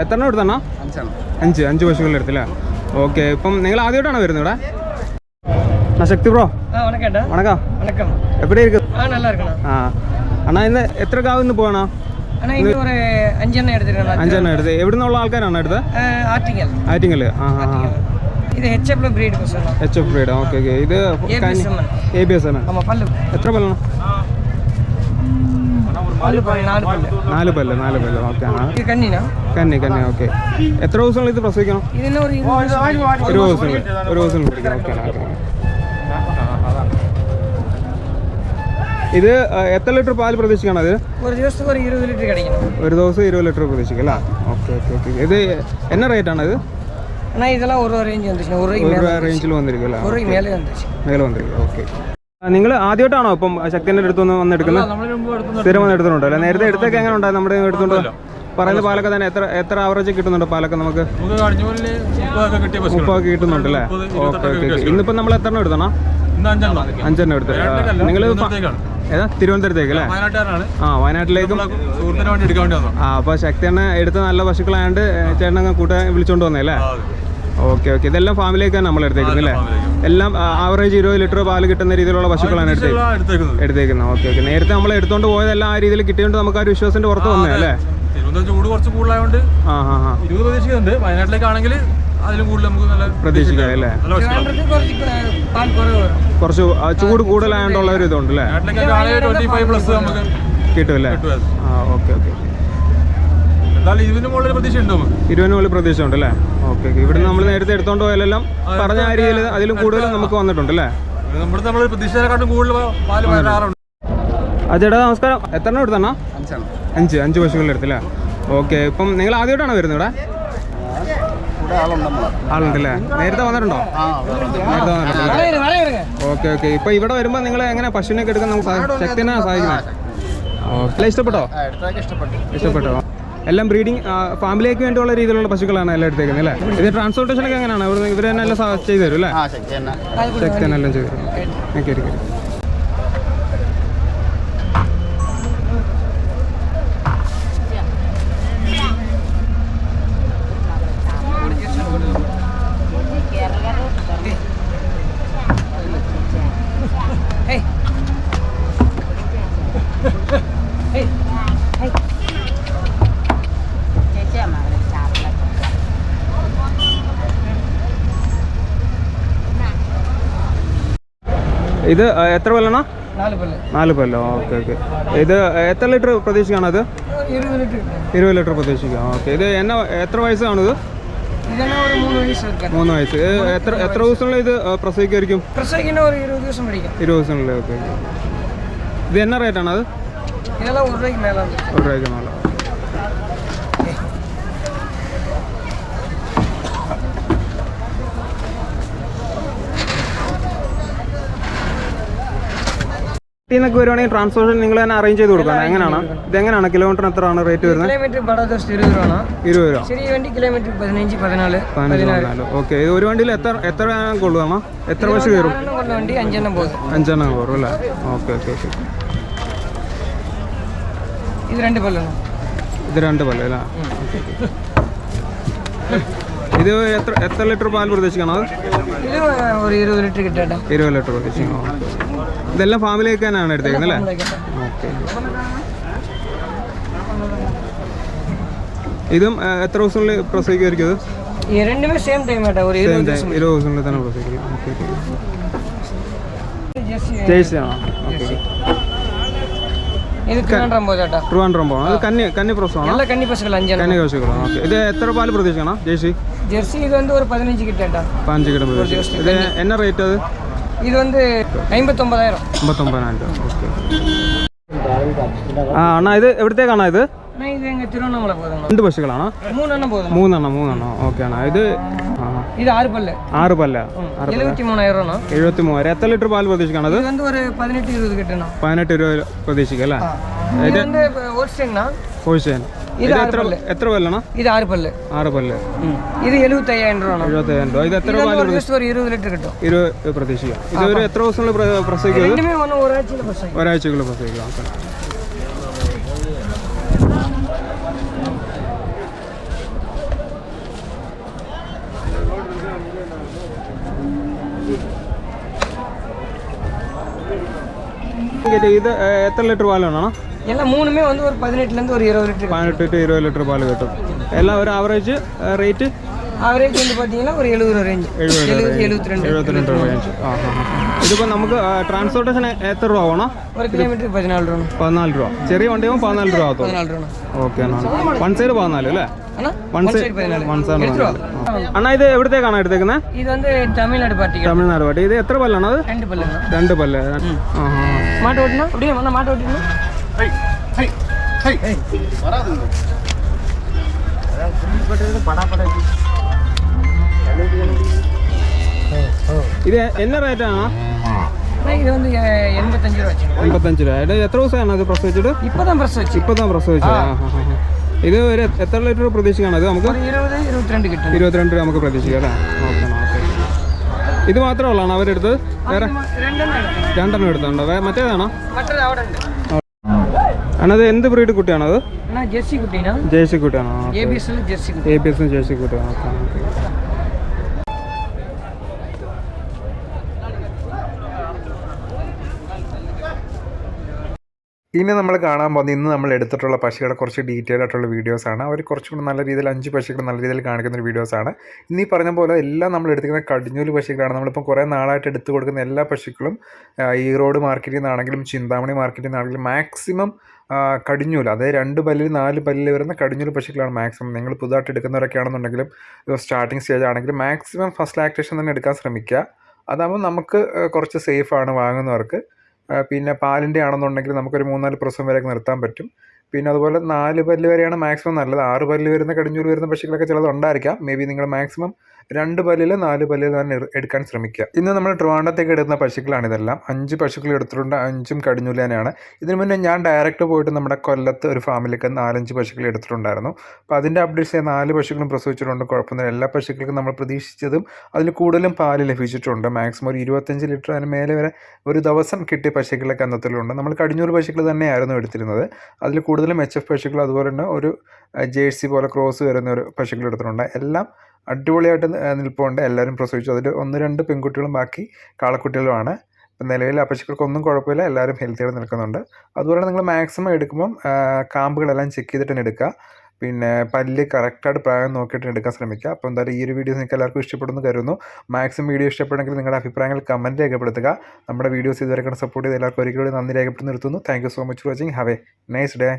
എത്ര എണ്ണം എടുത്തണ്ണ അഞ്ച് അഞ്ച് പശുക്കളുടെ എടുത്തില്ലേ ഓക്കെ ഇപ്പം നിങ്ങൾ ആദ്യമായിട്ടാണ് വരുന്നത് ഇവിടെ? ശക്തി ബ്രോ. വണക്കം. എപ്പടി ഇരിക്കും ആ അണ്ണാ ഇന്ന് എത്ര കാവ് ഇന്ന് പോകണോ അഞ്ചെണ്ണം എടുത്ത്. എവിടെ നിന്നുള്ള ആൾക്കാരാണ് എടുത്ത്? ആറ്റിങ്ങൽ. ആ ഇത് H F breed okay okay. ഇത് എ ബി എസ് ആണ് എത്ര പല്ലാണ്? നാല് പല്ല് നാല് പല്ല്. ഓക്കെ കന്നി കന്നി ഓക്കെ. എത്ര ദിവസം ഇത് പ്രസവിക്കണം? ഒരു ദിവസം ഒരു ദിവസം ഓക്കെ ഇത് എത്ര ലിറ്റർ പാൽ പ്രതീക്ഷിക്കണം അത്? ഒരു ദിവസം ഇരുപത് ലിറ്റർ ഒരു ദിവസം ഇരുപത് ലിറ്റർ പ്രതീക്ഷിക്കും അല്ലേ? Okay okay okay. ഇത് എന്നാ റേറ്റ് ആണ് ഇത്? ஆனால் இதெல்லாம் ஒரு ரேஞ்ச் வந்துச்சு ஒரு ரேஞ்சில் வந்துருக்கு மேலே வந்துச்சு നിങ്ങൾ ആദ്യമായിട്ടാണോ ഇപ്പം ശക്തിന്റെ അടുത്തുനിന്ന് വന്ന് എടുക്കുന്നത് സ്ഥിരം വന്ന് എടുത്തിട്ടുണ്ടോ അല്ലെ? നേരത്തെ എടുത്തൊക്കെ എങ്ങനെ ഉണ്ടായി നമ്മുടെ എടുത്തുണ്ടോ പറയുന്ന പാലൊക്കെ തന്നെ എത്ര എത്ര ആവറേജ് കിട്ടുന്നുണ്ട് പാലൊക്കെ നമുക്ക്? മുപ്പൊക്കെ കിട്ടുന്നുണ്ട് അല്ലേ ഓക്കെ ഓക്കെ ഇന്നിപ്പോ നമ്മൾ എത്ര എണ്ണം എടുത്തണം അഞ്ചെണ്ണം. എടുത്ത്? നിങ്ങൾ ഏതാ? തിരുവനന്തപുരത്തേക്ക് അല്ലേ? ആ വയനാട്ടിലേക്കും ആ അപ്പൊ ശക്തി എണ്ണ എടുത്ത് നല്ല പശുക്കളായോണ്ട് ചേട്ടനങ്ങ് കൂട്ടാൻ വിളിച്ചോണ്ട് വന്നേ അല്ലേ? Okay okay. ഇതെല്ലാം ഫാമിലേക്കാണ് നമ്മൾ എടുത്തേക്കുന്നത് അല്ലേ? എല്ലാം ആവറേജ് ഇരുപത് ലിറ്റർ പാൽ കിട്ടുന്ന രീതിയിലുള്ള പശുക്കളാണ് എടുത്തേക്കുന്നത്. Okay okay. നേരത്തെ നമ്മൾ എടുത്തോണ്ട് പോയതെല്ലാം ആ രീതിയിൽ കിട്ടിയോണ്ട് നമുക്ക് ആ വിശ്വാസത്തിന്റെ പുറത്ത് വന്നേ അല്ലേ ചൂട് കുറച്ച് ആ അതിലും നമുക്ക് നല്ല കുറച്ച് ചൂട് കൂടുതലായതുകൊണ്ടുള്ള ഒരു ഇതുണ്ട് അല്ലേ? കിട്ടും അല്ലേ ഓക്കെ ഓക്കെ. ഇരുപതിന് മുകളിൽ പ്രതീക്ഷ ഉണ്ട് അല്ലേ? ഓക്കെ ഇവിടെ നമ്മൾ നേരത്തെ എടുത്തോണ്ട് പോയാലെല്ലാം പറഞ്ഞ ആ രീതിയിൽ അതിലും കൂടുതൽ നമുക്ക് വന്നിട്ടുണ്ട് അല്ലേ? അജേട്ടാ നമസ്കാരം. എത്ര എണ്ണം എടുത്തണ്ണ? അഞ്ച് അഞ്ച് പശുക്കൾ എടുത്തില്ലേ ഓക്കെ ഇപ്പം നിങ്ങൾ ആദ്യമായിട്ടാണോ വരുന്നത് ഇവിടെ? ആളുണ്ടല്ലേ നേരത്തെ വന്നിട്ടുണ്ടോ? നേരത്തെ വന്നിട്ടുണ്ടല്ലേ ഓക്കെ ഓക്കെ. ഇപ്പൊ ഇവിടെ വരുമ്പോ നിങ്ങൾ എങ്ങനെ പശുവിനൊക്കെ എടുക്കാൻ നമുക്ക് ശക്തിനാ സഹായിക്കുന്നത് ഇഷ്ടപ്പെട്ടോ. ഇഷ്ടപ്പെട്ടോ? എല്ലാം ബ്രീഡിങ് ഫാമിലിക്ക് വേണ്ടിയുള്ള രീതിയിലുള്ള പശുക്കളാണ് എല്ലാം എടുത്തേക്കുന്നത് അല്ലേ? ഇത് ട്രാൻസ്പോർട്ടേഷൻ ഒക്കെ എങ്ങനെയാണ്? ഇവർ തന്നെ എല്ലാം ചെയ്തു തരും അല്ലേ? ചെക്ക് തന്നെ എല്ലാം ചെയ്തു തരും. ഓക്കെ ഇരിക്കും ഇത് എത്ര കൊല്ലണ? നാല് കൊല്ലോ. Okay okay. ഇത് എത്ര ലിറ്റർ പ്രതീക്ഷിക്കണം ഇത്? ഇരുപത് ലിറ്റർ പ്രതീക്ഷിക്കാം. ഓക്കെ. ഇത് എന്നാ എത്ര വയസ്സാണിത്? മൂന്ന് വയസ്സ് എത്ര എത്ര ദിവസങ്ങളിൽ ഇത് പ്രസവിക്കായിരിക്കും ഇരുപത് ദിവസങ്ങളിൽ ഓക്കെ ഇത് എന്നാ റേറ്റ് അത് ഒരു രൂപയ്ക്ക് മേലെ. ിന്നൊക്കെ വരുവാണെങ്കിൽ ട്രാൻസ്പോർട്ടേഷൻ നിങ്ങൾ തന്നെ അറേഞ്ച് ചെയ്ത് കൊടുക്കണം എങ്ങനെയാണ് ഇത് എങ്ങനെയാണ് കിലോമീറ്ററിന് എത്ര ആണ് റേറ്റ് വരുന്നത് கிலோமீட்டர் படாதோஸ்ட் இருபது ரூபானா ഇരുപത് രൂപ சிறிய வண்டி கிலோமீட்டர் பதினஞ்சு பதினாலு പതിനഞ്ച് പതിനാല് ഓക്കെ ഇത് ഒരു വണ്ടിയിൽ എത്ര എത്ര കൊള്ളുകയാണോ എത്ര പശു കയറും ஆறெண்ணம் கொண்ட வண்டி அஞ்செண்ணம் போகுது അഞ്ചെണ്ണം കയറും അല്ലേ ഓക്കെ ഓക്കെ ഓക്കെ இது ரெண்டு பல்லு ഇത് രണ്ട് പല്ല് അല്ലേ ഇത് എത്ര എത്ര ലിറ്റർ പാൽ പ്രതീക്ഷിക്കണം? ഇത് ഒരു ഇരുപത് ലിറ്റർ കിട്ടട്ടെ. ഇരുപത് ലിറ്റർ പ്രതീക്ഷിക്കണം? ഇതെല്ലാം ഫാമിലേക്ക് തന്നെയാണ് എടുത്തേക്കുന്നത് അല്ലേ? ഓക്കെ. ഇതും എത്ര ദിവസങ്ങളിൽ പ്രസവിക്കുമായിരിക്കും ഇത്? ടൈം ഒരു ഇരുപത് ദിവസം തന്നെ പ്രസവിക്കും. Okay okay. ഇത് ട്രിവാൻഡ്രം പോകാം ട്രിവാൻഡ്രം പോകണം ഇത് കന്നി കന്നി പ്രസവം എല്ലാ കന്നി പശുക്കളും അഞ്ചാണ് കന്നി പശുക്കളും ഓക്കെ ഇത് എത്ര പാല് പ്രതീക്ഷിക്കണം ജേഴ്സി ஜெர்சி இது வந்து ஒரு பதினஞ்சு கிட்ட பதினஞ்சு கிட்ட பிரதீஷ் இது என்ன ரேட் அது இது வந்து ஐம்பத்தொம்பதாயிரம் ஐம்பத்தொம்பதாயிரம் രൂപ ഓക്കെ ആ അണ്ണാ ഇത് എവിടത്തേക്കാണോ ഇത് ഇത് എങ്ങനെ തിരുവണ്ണാമല പോകുന്നത് രണ്ട് പശുക്കളാണോ മൂന്നെണ്ണം പോകുന്നത് മൂന്നെണ്ണം മൂന്നെണ്ണം ഓക്കെ അണ്ണാ ഇത് ആ இது ஆறு എഴുപത്തി മൂവായിരം എത്ര ലിറ്റർ പാൽ പ്രതീക്ഷിക്കണം പതിനെട്ട് രൂപ പ്രതീക്ഷിക്കല്ലേ ഇത് എത്ര എത്ര പല്ലാണ്? ഇത് ஆறு പല്ല്. ആറ് പല്ല്. രൂപ ഇത് എത്ര இது ലിറ്റർ എത്ര പ്രസവിക്കാം ഓക്കെ ഇത് ഏ, എത്ര ലിറ്റർ പാലാണ് எல்லாம் மூணுமே வந்து ஒரு பதினெட்டுலேருந்து ஒரு இருபது லிட்டர் പതിനെട്ട് ടു ഇരുപത് ലിറ്റർ പാല് കിട്ടും എല്ലാം ഒരു ആവറേജ് റേറ്റ് ஆவரேஜ் வந்து பார்த்தீங்கன்னா ஒரு எழுபது ரூபா ரேஞ்ச் எழுபது எழுபத்தி ரெண்டு എഴുപത്തിരണ്ട് രൂപ റേഞ്ച് ആ ആ ആ. ഇതിപ്പോൾ നമുക്ക് ട്രാൻസ്പോർട്ടേഷൻ എത്ര രൂപ ആവണം ஒரு கிலோமீட்டருக்கு பதினாலு ரூபா പതിനാല് രൂപ ചെറിയ വണ്ടിയാകുമ്പോൾ പതിനാല് രൂപ ആകത്തുള്ളൂ பதினாலு ரூபா ഓക്കെ എന്നാണ് വൺ സൈഡ് പതിനാല് അല്ലേ அண்ணா വൺ one സൈഡ് side பதினாலு വൺ സൈഡ് எடுத்துருவா അണ്ണാ ഇത് എവിടത്തേക്കാണ് എടുത്തേക്കുന്നത് இது வந்து தமிழ்நாடு பார்ட்டிகள் തമിഴ്നാട് പാട്ടി ഇത് എത്ര പല്ലാണ് അത് ரெண்டு பல்லுங்க രണ്ട് പല്ല് ആ ആ ആ. மாட்டை ஓட்டினா அப்படியே அண்ணா மாட்டை ஓட்டினா ഇത് എന്ന റേറ്റാണ് அண்ணா, இது வந்து எ- எண்பத்தஞ்சு ரூபா வச்சுங்க എൺപത്തഞ്ച് രൂപ ഇത് എത്ര ദിവസമാണ് അത് പ്രസവിച്ചിട്ട് இப்போ தான் ഇത് ഒരു എത്ര ലിറ്റർ പ്രതീക്ഷിക്കണം ഇത് നമുക്ക്? ഇരുപത്തിരണ്ട് നമുക്ക് പ്രതീക്ഷിക്കാം അല്ലേ? ഇത് മാത്രമേ ഉള്ളാണ് അവരെടുത്ത്? വേറെ? രണ്ടെണ്ണം എടുത്തുണ്ടോ വേറെ മറ്റേതാണോ? അണത് എന്ത് ബ്രീഡ് കുട്ടിയാണത് കുട്ടിയാണോ അത്? ജേഴ്സി കുട്ടിയാണോ? എ ബി എസ് ജേഴ്സി കുട്ടിയാണോ? ഓക്കെ. ഇനി നമ്മൾ കാണാൻ പോകുന്നത് ഇന്ന് നമ്മൾ എടുത്തിട്ടുള്ള പശുക്കളുടെ കുറച്ച് ഡീറ്റെയിൽ ആയിട്ടുള്ള വീഡിയോസാണ് അവർ കുറച്ചുകൂടി നല്ല രീതിയിൽ അഞ്ച് പശുക്കൾ നല്ല രീതിയിൽ കാണിക്കുന്ന ഒരു വീഡിയോസാണ് ഇനി പറഞ്ഞ പോലെ എല്ലാം നമ്മൾ എടുക്കുന്ന കടിഞ്ഞൂൽ പശുക്കളാണ് നമ്മളിപ്പോൾ കുറേ നാളായിട്ട് എടുത്തു കൊടുക്കുന്ന എല്ലാ പശുക്കളും ഈറോഡ് മാർക്കറ്റിൽ നിന്നാണെങ്കിലും ചിന്താമണി മാർക്കറ്റിൽ നിന്നാണെങ്കിലും മാക്സിമം കടിഞ്ഞൂൽ അതായത് രണ്ട് പല്ലിൽ നാല് പല്ലിൽ വരുന്ന കടിഞ്ഞൂൽ പശുക്കളാണ് മാക്സിമം നിങ്ങൾ പുതുതായിട്ട് എടുക്കുന്നവരൊക്കെ ആണെന്നുണ്ടെങ്കിലും സ്റ്റാർട്ടിങ് സ്റ്റേജ് ആണെങ്കിലും മാക്സിമം ഫസ്റ്റ് ലാക്ടേഷൻ തന്നെ എടുക്കാൻ ശ്രമിക്കുക. അതാകുമ്പോൾ നമുക്ക് കുറച്ച് സേഫാണ് വാങ്ങുന്നവർക്ക്. പിന്നെ പാലിന്റെ ആണെന്നുണ്ടെങ്കിൽ നമുക്കൊരു മൂന്നാൽ പ്രസവം വരെയൊക്കെ നിർത്താൻ പറ്റും. പിന്നെ അതുപോലെ നാല് പല്ല് വരെയാണ് മാക്സിമം നല്ലത്. ആറ് പല്ല് വരുന്ന കടിഞ്ഞൂൽ വരുന്ന പക്ഷികളൊക്കെ ചിലത് ഉണ്ടായിരിക്കാം മേ ബി നിങ്ങൾ മാക്സിമം രണ്ട് പല്ലിൽ നാല് പല്ലിൽ തന്നെ എടുക്കാൻ ശ്രമിക്കുക. ഇന്ന് നമ്മൾ ട്രിവാൻഡത്തേക്ക് എടുക്കുന്ന പശുക്കളാണ് ഇതെല്ലാം. അഞ്ച് പശുക്കൾ എടുത്തിട്ടുണ്ട് അഞ്ചും കടിഞ്ഞൂൽ തന്നെയാണ് ഇതിനു മുന്നേ ഞാൻ ഡയറക്റ്റ് പോയിട്ട് നമ്മുടെ കൊല്ലത്ത് ഒരു ഫാമിലേക്ക് നാലഞ്ച് പശുക്കൾ എടുത്തിട്ടുണ്ടായിരുന്നു. അപ്പോൾ അതിന്റെ അപ്ഡേറ്റ്സ് നാല് പശുക്കളും പ്രസവിച്ചിട്ടുണ്ട്. കുഴപ്പമൊന്നുമില്ല. എല്ലാ പശുക്കൾക്കും നമ്മൾ പ്രതീക്ഷിച്ചതും അതിൽ കൂടുതലും പാൽ ലഭിച്ചിട്ടുണ്ട്. മാക്സിമം ഒരു ഇരുപത്തഞ്ച് ലിറ്റർ അതിന് മേലെ വരെ ഒരു ദിവസം കിട്ടിയ പശുക്കളൊക്കെ അന്നത്തിലുണ്ട് നമ്മൾ കടിഞ്ഞൂർ പശുക്കൾ തന്നെയായിരുന്നു എടുത്തിരുന്നത്. അതിൽ കൂടുതലും എച്ച് എഫ് പശുക്കൾ അതുപോലെ തന്നെ ഒരു ജേഴ്സി പോലെ ക്രോസ് വരുന്ന ഒരു പശുക്കൾ എടുത്തിട്ടുണ്ട്. എല്ലാം അടിപൊളിയായിട്ട് നിൽപ്പുണ്ട്. എല്ലാവരും പ്രസവിച്ചു. അതിൽ ഒന്ന് രണ്ട് പെൺകുട്ടികളും ബാക്കി കാളക്കുട്ടികളുമാണ്. ഇപ്പം നിലവിൽ ആ പശുക്കൾക്കൊന്നും കുഴപ്പമില്ല. എല്ലാവരും ഹെൽത്തിയായിട്ട് നിൽക്കുന്നുണ്ട്. അതുപോലെ നിങ്ങൾ മാക്സിമം എടുക്കുമ്പം കാമ്പുകളെല്ലാം ചെക്ക് ചെയ്തിട്ട് തന്നെ എടുക്കുക. പിന്നെ പല്ല് കറക്റ്റായിട്ട് പ്രായം നോക്കിയിട്ട് എടുക്കാൻ ശ്രമിക്കുക. അപ്പോൾ എന്തായാലും ഈ ഒരു വീഡിയോസ് നിങ്ങൾക്ക് എല്ലാവർക്കും ഇഷ്ടപ്പെടുന്നു കരുതുന്നു. മാക്സിമം വീഡിയോ ഇഷ്ടപ്പെടുമെങ്കിൽ നിങ്ങളുടെ അഭിപ്രായങ്ങൾ കമന്റ് രേഖപ്പെടുത്തുക. നമ്മുടെ വീഡിയോസ് ഇതുവരെ സപ്പോർട്ട് ചെയ്ത് എല്ലാവർക്കും ഒരിക്കലും നന്ദി രേഖപ്പെടുത്തി നിർത്തുന്നു. Thank so much for watching have a nice day